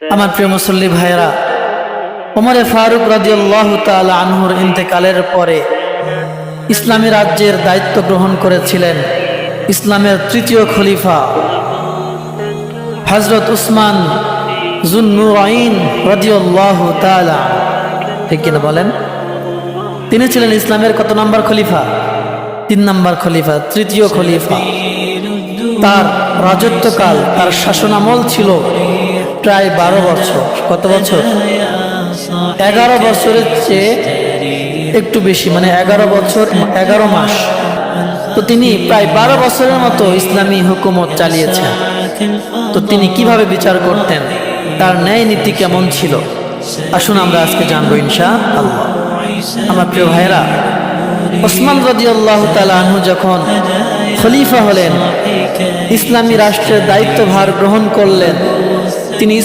আমার প্রিয় মুসল্লি ভাইয়েরা, ওমরে ফারুক রাদিয়াল্লাহু তাআলা আনহুর ইন্তেকালের পরে ইসলামী রাজ্যের দায়িত্ব গ্রহণ করেছিলেন ইসলামের তৃতীয় খলিফা হজরত উসমান জুন্নুরাইন রাদিয়াল্লাহু তাআলা ঠিক কিনা বলেন? তিনি ছিলেন ইসলামের কত নম্বর খলিফা? তিন নম্বর খলিফা, তৃতীয় খলিফা। তার রাজত্বকাল, তার শাসনামল ছিল প্রায় বারো বছর। কত বছর? এগারো বছরের চেয়ে একটু বেশি মানে এগারো বছর, এগারো মাস। তো তিনি প্রায় বারো বছরের মতো ইসলামী হুকুমত চালিয়েছেন। তো তিনি কীভাবে বিচার করতেন? তার ন্যায় নীতি কেমন ছিল? আসুন আমরা আজকে জানব ইনশা আল্লাহ। আমার প্রিয় ভাইরা ওসমান রাজি আল্লাহ আনহু যখন খলিফা হলেন, ইসলামী রাষ্ট্রের দায়িত্বভার গ্রহণ করলেন তিনি